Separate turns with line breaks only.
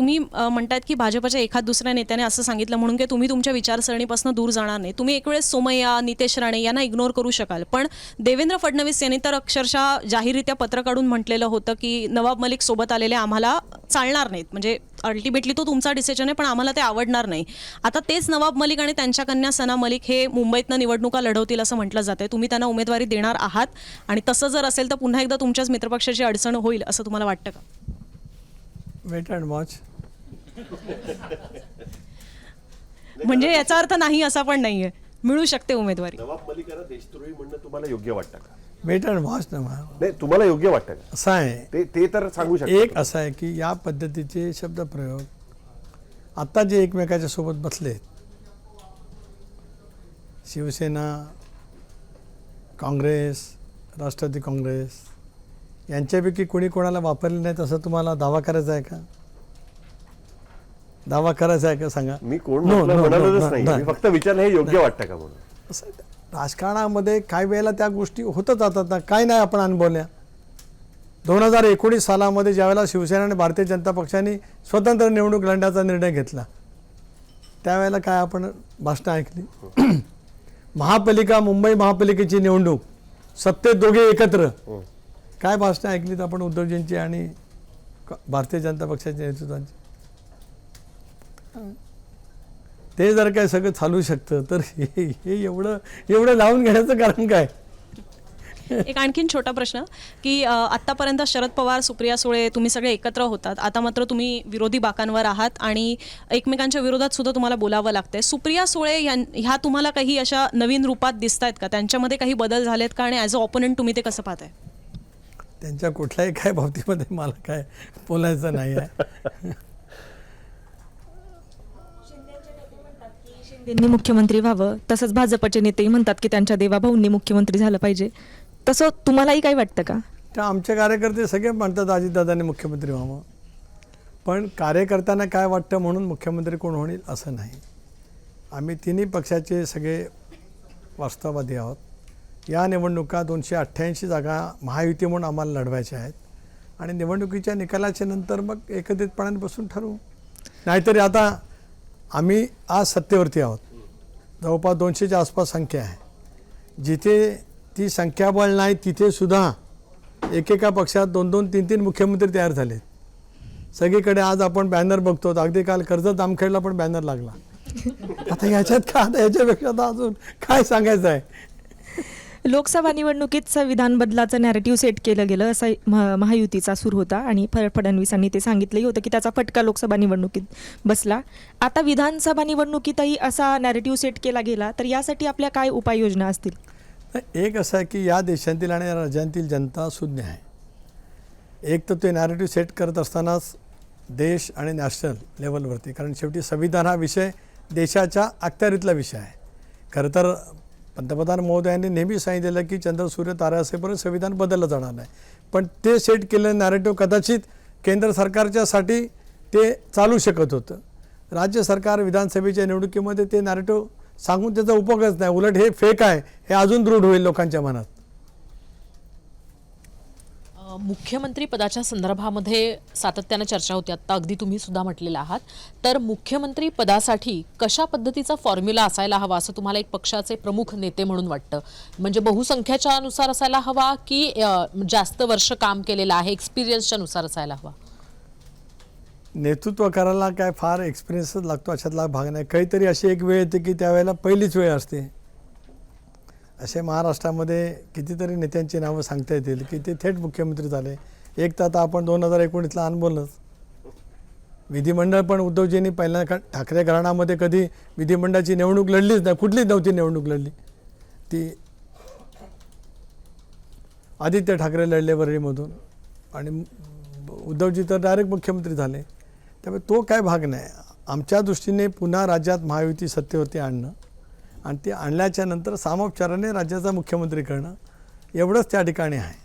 तुम्ही म्हणतात की भाजपच्या एखाद दुसऱ्या नेत्याने असं सांगितलं म्हणून की तुम्ही तुमच्या विचारसरणीपासून दूर जाणार नाही. तुम्ही एक वेळेस सोमय्या नितेश राणे यांना इग्नोर करू शकाल. पण देवेंद्र फडणवीस यांनी तर अक्षरशः जाहीररित्या पत्र काढून म्हटलेलं होतं की नवाब मलिक सोबत आलेले आम्हाला चालणार नाहीत. म्हणजे अल्टिमेटली तो तुमचा डिसिजन आहे पण आम्हाला ते आवडणार नाही. आता तेच नवाब मलिक आणि त्यांच्या कन्या सना मलिक हे मुंबईतनं निवडणुका लढवतील असं म्हटलं जातंय. तुम्ही त्यांना उमेदवारी देणार आहात. आणि तसं जर असेल तर पुन्हा एकदा तुमच्याच मित्रपक्षाची अडचण होईल असं तुम्हाला वाटतं का?
वेट अँड वॉच
म्हणजे याचा अर्थ नाही असा पण नाहीये. मिळू शकते उमेदवारी.
नवाब मलिकांना देशद्रोही म्हणणं तुम्हाला योग्य वाटतं का?
वेट अँड वॉच ना.
नाही तुम्हाला योग्य वाटतं का?
असं आहे.
ते ते तर सांगू शकता
एक असं आहे की या पद्धतीचे शब्दप्रयोग आत्ता जे एकमेकाच्या सोबत बसलेत शिवसेना काँग्रेस राष्ट्रवादी काँग्रेस यांच्यापैकी कोणी कोणाला वापरले नाहीत असं तुम्हाला दावा करायचा आहे का? दावा करायचा आहे का सांगा?
मी कोण
No,
म्हटलं
no,
म्हणालच
no,
नाही
no,
मी फक्त विचारलं हे योग्य वाटतं का म्हणून?
असं आहे. राजकारणामध्ये काही वेळेला त्या गोष्टी होतच जातात ना. काय नाही आपण अनुभवल्या. दोन हजार एकोणीस सालामध्ये ज्यावेळेला शिवसेना आणि भारतीय जनता पक्षाने स्वतंत्र निवडणूक लढण्याचा निर्णय घेतला त्यावेळेला काय आपण भाषणं ऐकली? महापालिका मुंबई महापालिकेची निवडणूक सत्तेत दोघे एकत्र. काय भाषणं ऐकलीत आपण उद्धवजींची आणि क- भारतीय जनता पक्षाच्या नेतृत्वांची? ते जर काय सगळं चालू शकतं तर हे हे एवढं एवढं लावून घेण्याचं कारण काय?
एक आणखीन छोटा प्रश्न की अ, आत्तापर्यंत शरद पवार सुप्रिया सुळे तुम्ही सगळे एकत्र होतात. आता मात्र तुम्ही विरोधी बाकांवर आहात आणि एकमेकांच्या विरोधात सुद्धा तुम्हाला बोलावं लागतंय. सुप्रिया सुळे यां ह्या तुम्हाला काही अशा नवीन रूपात दिसत आहेत का? त्यांच्यामध्ये काही बदल झालेत का? आणि ॲज अ ऑपोनंट तुम्ही ते कसं पाहताय?
त्यांच्या कुठल्याही काय बाबतीमध्ये मला काय बोलायचं नाही आहे
शिंदेंनी मुख्यमंत्री व्हावं तसंच भाजपचे नेतेही म्हणतात की त्यांच्या देवाभाऊंनी मुख्यमंत्री झालं पाहिजे. तसं तुम्हालाही काही वाटतं का?
तर आमचे कार्यकर्ते सगळे म्हणतात अजितदादांनी मुख्यमंत्री व्हावं. पण कार्यकर्त्यांना काय वाटतं म्हणून मुख्यमंत्री कोण होईल असं नाही. आम्ही तिन्ही पक्षाचे सगळे वास्तववादी आहोत. या निवडणुका दोनशे अठ्ठ्याऐंशी जागा महायुती म्हणून आम्हाला लढवायच्या आहेत. आणि निवडणुकीच्या निकालाच्या नंतर मग एकत्रितपणाने बसून ठरवू. नाहीतरी आता आम्ही आज सत्तेवरती आहोत. जवळपास दोनशेच्या आसपास संख्या आहे. जिथे ती संख्याबळ नाही तिथेसुद्धा एकेका पक्षात दोन दोन तीन तीन मुख्यमंत्री तयार झालेत. सगळीकडे आज आपण बॅनर बघतो अगदी काल कर्जत जामखेडला पण बॅनर लागला. आता याच्यात का आता याच्यापेक्षा आता अजून काय सांगायचं आहे?
लोकसभा निवडणुकीत संविधान बदलाचं नॅरेटिव्ह सेट केलं गेलं असा महायुतीचा सूर होता. आणि फडणवीसांनी ते सांगितलंही होतं की त्याचा फटका लोकसभा निवडणुकीत बसला. आता विधानसभा निवडणुकीतही असा नॅरेटिव्ह सेट केला गेला तर यासाठी आपल्या काय उपाययोजना असतील?
एक असं आहे की या देशातील आणि राज्यांतील जनता सुज्ञ आहे. एक तर ते नॅरेटिव्ह सेट करत असतानाच देश आणि नॅशनल लेवलवरती कारण शेवटी संविधान हा विषय देशाच्या अखत्यारीतला विषय आहे. खरं तर पंतप्रधान महोदयांनी नेहमी सांगितलेलं की चंद्र सूर्य तारा असेपर्यंत संविधान बदललं जाणार नाही. पण ते सेट केलेलं नॅरेटिव्ह कदाचित केंद्र सरकारच्यासाठी ते चालू शकत होतं. राज्य सरकार विधानसभेच्या निवडणुकीमध्ये ते नॅरेटिव्ह सांगून त्याचा उपयोगच नाही. उलट हे फेक आहे. हे अजून दृढ होईल लोकांच्या मनात.
मुख्यमंत्री पदाच्या संदर्भामध्ये सातत्यानं चर्चा होती. आता अगदी तुम्ही सुद्धा म्हटलेला आहात. तर मुख्यमंत्री पदासाठी कशा पद्धतीचा फॉर्म्युला असायला हवा असं तुम्हाला एक पक्षाचे प्रमुख नेते म्हणून वाटतं? म्हणजे बहुसंख्याच्या अनुसार असायला हवा की जास्त वर्ष काम केलेलं आहे एक्सपिरियन्सच्या नुसार असायला हवा?
नेतृत्व करायला काय फार एक्सपिरियन्सच लागतो अशातला भाग नाही. काहीतरी अशी एक वेळ येते की त्यावेळेला पहिलीच वेळ असते. असे महाराष्ट्रामध्ये कितीतरी नेत्यांची नावं सांगता येतील की ते थेट मुख्यमंत्री झाले. एक तर आता आपण दोन हजार एकोणीसला अनुभवलंच विधिमंडळ पण उद्धवजींनी पहिल्या ठाकरे घराण्यामध्ये कधी विधिमंडळाची निवडणूक लढलीच नाही कुठलीच नव्हती निवडणूक लढली. ती आदित्य ठाकरे लढले वरळीमधून. आणि उद्धवजी तर डायरेक्ट मुख्यमंत्री झाले. त्यामुळे तो काय भाग नाही. आमच्या दृष्टीने पुन्हा राज्यात महायुती सत्तेवरती आणणं आणि ते आणल्याच्यानंतर सामोपचाराने राज्याचा मुख्यमंत्री करणं एवढंच त्या ठिकाणी आहे.